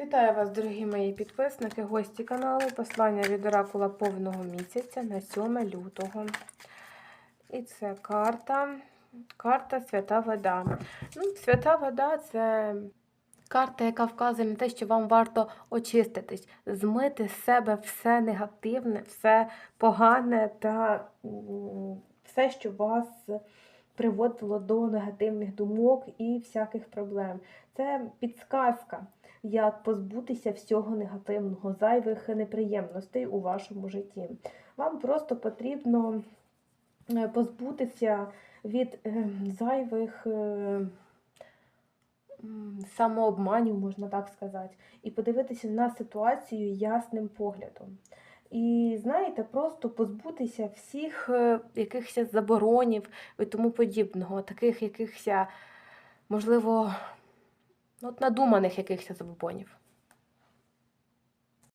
Вітаю вас, дорогі мої підписники, гості каналу. Послання від оракула повного місяця на 7 лютого. І це карта. Карта Свята Вода. Ну, Свята вода це карта, яка вказує на те, що вам варто очиститись, змити з себе все негативне, все погане та все, що вас приводило до негативних думок і всяких проблем. Це підсказка як позбутися всього негативного, зайвих неприємностей у вашому житті. Вам просто потрібно е, позбутися від е, зайвих е, самообманів, можна так сказати, і подивитися на ситуацію ясним поглядом. І знаєте, просто позбутися всіх якихось заборонів і тому подібного, таких якихось, можливо, от надуманих якихось забобонів.